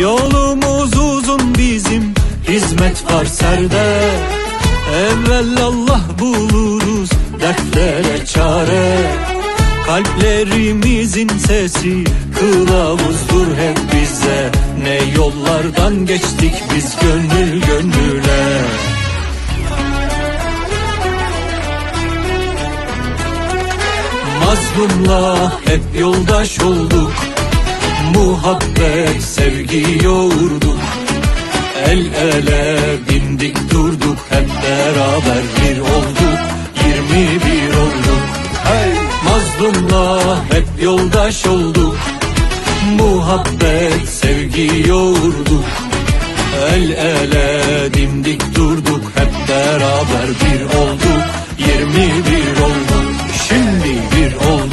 Yolumuz uzun bizim hizmet var serde. Evvel Allah buluruz dertlere çare. Kalplerimizin sesi kılavuzdur hep bize. Ne yollardan geçtik biz gönül gönüle. Mazlumla hep yoldaş olduk Muhabbet sevgi yoğurduk El ele bindik durduk Hep beraber bir olduk. Yirmi bir olduk. Hey mazlumla hep yoldaş olduk. Muhabbet sevgi yoğurduk El ele dimdik durduk Hep beraber bir olduk. Yirmi bir olduk. Şimdi bir olduk